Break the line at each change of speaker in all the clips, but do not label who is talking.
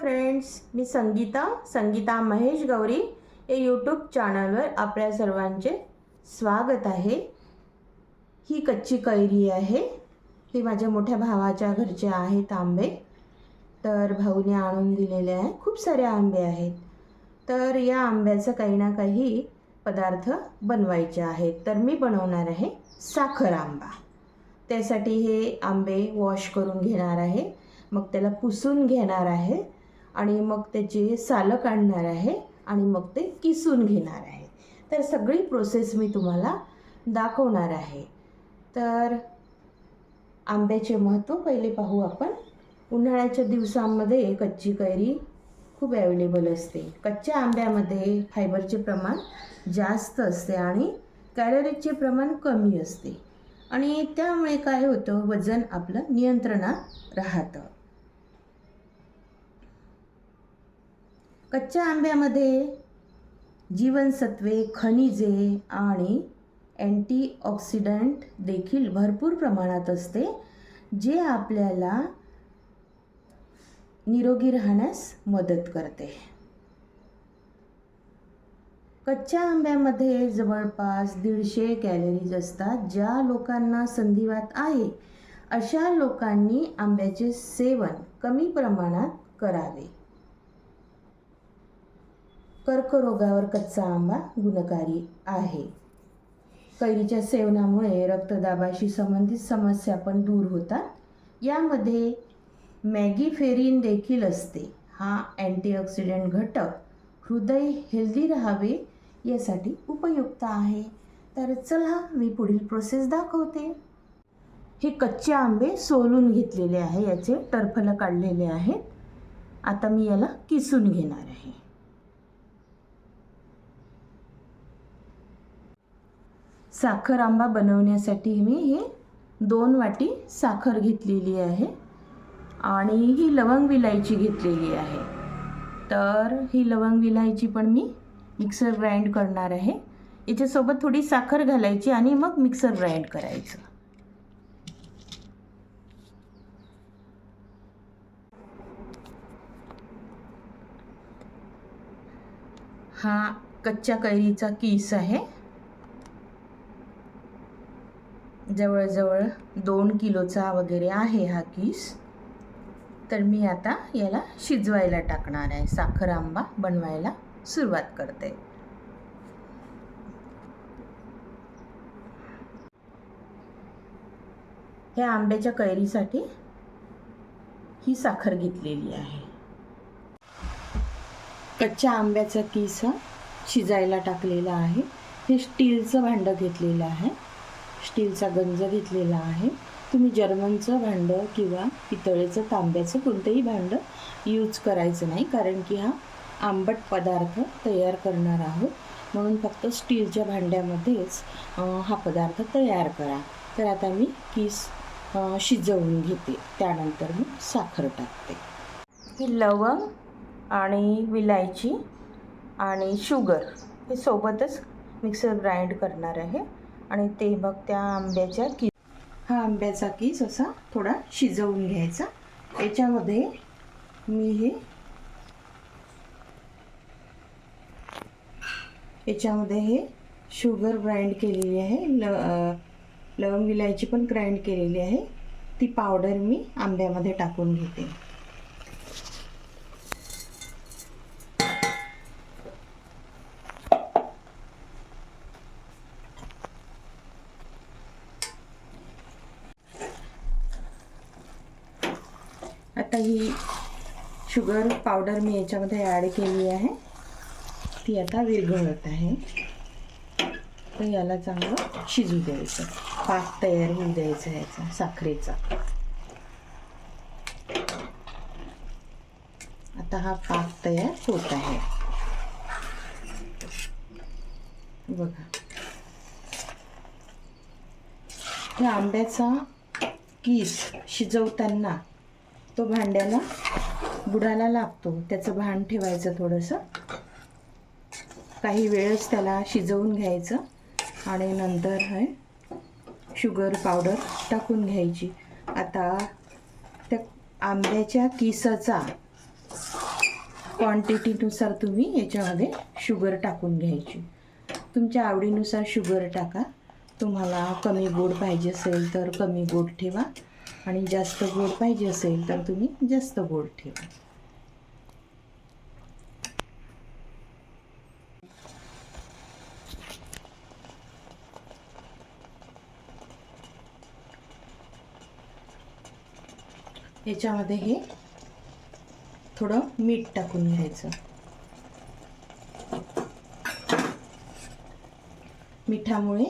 Friends मी संगीता संगीता महेश गौरी. या YouTube चॅनलवर आपल्या सर्वांचे स्वागत आहे. ही कच्ची कैरी आहे. ही माझ्या मोठ्या भावाच्या घरचे आहेत आंबे. तर भाऊने आणून दिलेले आहे. खूप सारे आंबे आहेत. तर या आंब्याचं काही ना काही पदार्थ बनवायचे आहेत. तर मी बनवणार आहे साखर आंबा. त्यासाठी हे आंबे वॉश करून घेणार आहे. मग त्याला पुसून घेणार आहे. आणि मग त्याची सालं काढणार आहे आणि मग ते किसून घेणार आहे. तर सगळी प्रोसेस मी तुम्हाला दाखवणार आहे. तर आंब्याचे महत्त्व पहिले पाहू आपण. उन्हाळ्याच्या दिवसांमध्ये कच्ची कैरी खूप ॲवेलेबल असते. कच्च्या आंब्यामध्ये फायबरचे प्रमाण जास्त असते आणि कॅलरीजचे प्रमाण कमी असते. आणि त्यामुळे काय होतं? वजन आपलं नियंत्रणात राहतं. कच्च्या आंब्यामध्ये जीवनसत्वे खनिजे आणि अँटीऑक्सिडंट देखील भरपूर प्रमाणात असते जे आपल्याला निरोगी राहण्यास मदत करते. कच्च्या आंब्यामध्ये जवळपास दीडशे कॅलरीज असतात ज्या लोकांना संधिवात आहे अशा लोकांनी आंब्याचे सेवन कमी प्रमाणात करावे. कर्करोगावर कच्चा आंबा गुणकारी आहे. कैरीच्या सेवनामुळे रक्तदाबाशी संबंधित समस्या पण दूर होतात. यामध्ये मॅगीफेरीन देखील असते. हा अँटीऑक्सिडंट घटक हृदय हेल्दी राहावे यासाठी उपयुक्त आहे. तर चला मी पुढील प्रोसेस दाखवते. हे कच्चे आंबे सोलून घेतलेले आहे याचे टरफलं काढलेले आहेत. आता मी याला किसून घेणार आहे. साखर आंबा बनवण्यासाठी मी हे दोन वाटी साखर घेतलेली आहे आणि ही लवंग विलायची घेतलेली आहे. तर ही लवंग विलायची पण मी मिक्सर ग्राइंड करणार आहे. याच्यासोबत थोडी साखर घालायची आणि मग मिक्सर ग्राइंड करायचं. हा कच्च्या कैरीचा किस आहे. जवळजवळ दोन किलोचा वगैरे आहे हा किस. तर मी आता याला शिजवायला टाकणार आहे. साखर आंबा बनवायला सुरुवात करते. ह्या आंब्याच्या कैरीसाठी ही साखर घेतलेली आहे. कच्च्या आंब्याचा किस शिजायला टाकलेला आहे. हे स्टीलचं भांडं घेतलेलं आहे. स्टीलचा गंज घेतलेला आहे. तुम्ही जर्मनचं भांडं किंवा पितळेचं तांब्याचं कोणतंही भांडं यूज करायचं नाही कारण की हा आंबट पदार्थ तयार करणार आहोत. म्हणून फक्त स्टीलच्या भांड्यामध्येच हा पदार्थ तयार करा. तर आता मी किस शिजवून घेते. त्यानंतर मी साखर टाकते. ही लवंग आणि विलायची आणि शुगर हे सोबतच मिक्सर ग्राइंड करणार आहे. आणि ते मग त्या आंब्याच्या की हा आंब्याचा कीस असा थोडा शिजवून घ्यायचा. याच्यामध्ये मी हे याच्यामध्ये हे शुगर ग्राइंड केलेली आहे. ल लवंग इलायची पण ग्राइंड केलेली आहे. ती पावडर मी आंब्यामध्ये टाकून घेते आता ही शुगर पावडर मी याच्यामध्ये ॲड केली आहे. ती आता विरघळत आहे. तर याला चांगलं शिजू द्यायचं. पाक तयार होऊ द्यायचा याचा साखरेचा. आता हा पाक तयार होत आहे. बघा. आंब्याचा किस शिजवताना तो भांड्याला बुडाला लागतो. त्याचं भान ठेवायचं थोडंसं. काही वेळच त्याला शिजवून घ्यायचं आणि नंतर हे शुगर पावडर टाकून घ्यायची. आता त्या आंब्याच्या किसाचा क्वांटिटीनुसार तुम्ही याच्यामध्ये शुगर टाकून घ्यायची. तुमच्या आवडीनुसार शुगर टाका. तुम्हाला कमी गोड पाहिजे असेल तर कमी गोड ठेवा. आणि जास्त गोड पाहिजे असेल तर तुम्ही जास्त गोड ठेवा. याच्यामध्ये हे थोडं मीठ टाकून घ्यायचं. मिठामुळे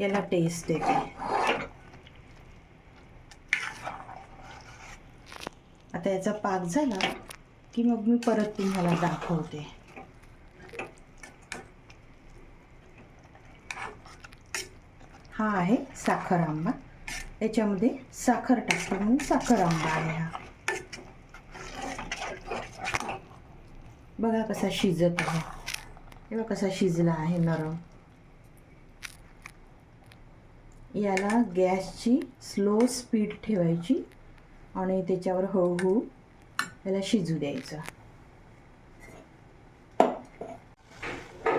याला टेस्ट देते. आता याचा पाक झाला की मग मी परत तुम्हाला दाखवते. हा आहे साखर आंबा. याच्यामध्ये साखर टाकते म्हणून साखर आंबा आहे हा. बघा कसा शिजत आहे. बघा कसा शिजला आहे नरम. याला गॅसची स्लो स्पीड ठेवायची आणि त्याच्यावर हळूहळू याला शिजू द्यायचं.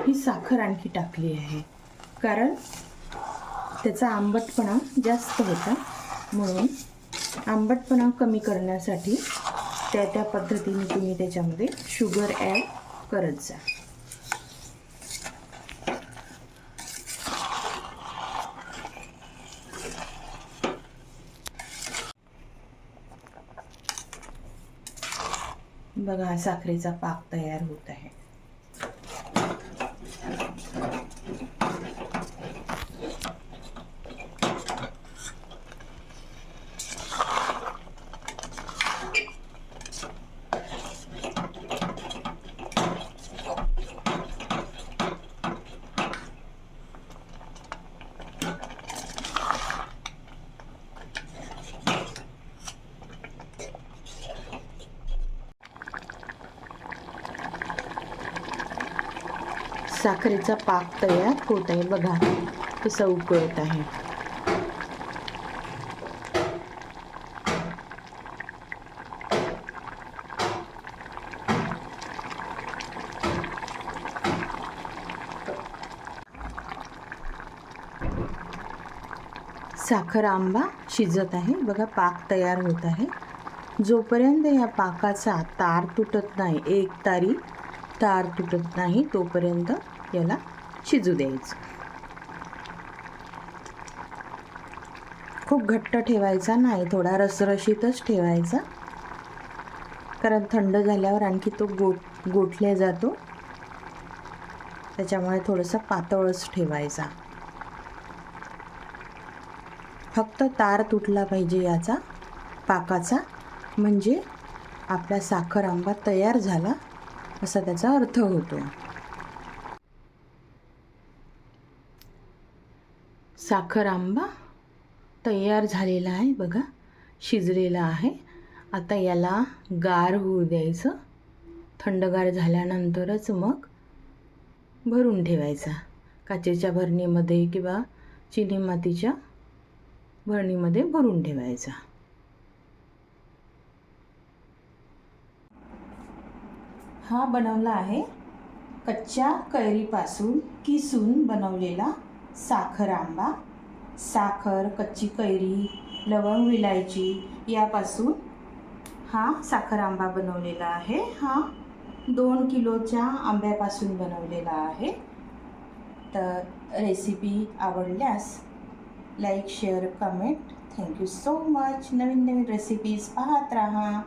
ही साखर आणखी टाकली आहे. कारण त्याचा आंबटपणा जास्त होता. म्हणून आंबटपणा कमी करण्यासाठी त्या त्या पद्धतीने तुम्ही त्याच्यामध्ये शुगर ॲड करत जा. बघा साखरेचा पाक तयार होत आहे. साखरेचा पाक तयार होत आहे. बघा कसं उकळत आहे. साखर आंबा शिजत आहे. बघा पाक तयार होत आहे. जोपर्यंत या पाकाचा तार तुटत नाही एक तारी तार तुटत नाही तोपर्यंत याला शिजू द्यायचं. खूप घट्ट ठेवायचा नाही थोडा रसरशीतच ठेवायचा. कारण थंड झाल्यावर आणखी तो गोट गोठल्या जातो. त्याच्यामुळे थोडंसं पातळच ठेवायचा. फक्त तार तुटला पाहिजे याचा पाकाचा म्हणजे आपला साखर आंबा तयार झाला असा त्याचा अर्थ होतो. साखर आंबा तयार झालेला आहे बघा शिजलेला आहे. आता याला गार होऊ द्यायचं. थंडगार झाल्यानंतरच मग भरून ठेवायचा. काचेच्या भरणीमध्ये किंवा चिनी मातीच्या भरणीमध्ये भरून ठेवायचा. हा बनवला आहे. कच्च्या कैरीपासून किसून बनवलेला साखर आंबा. साखर कच्ची कैरी लवंग विलायची यापासून हा साखर आंबा बनवलेला आहे. हा दोन किलोच्या आंब्यापासून बनवलेला आहे. तर रेसिपी आवडल्यास like share comment thank you so much नवीन नवीन रेसिपीज पाहत राहा.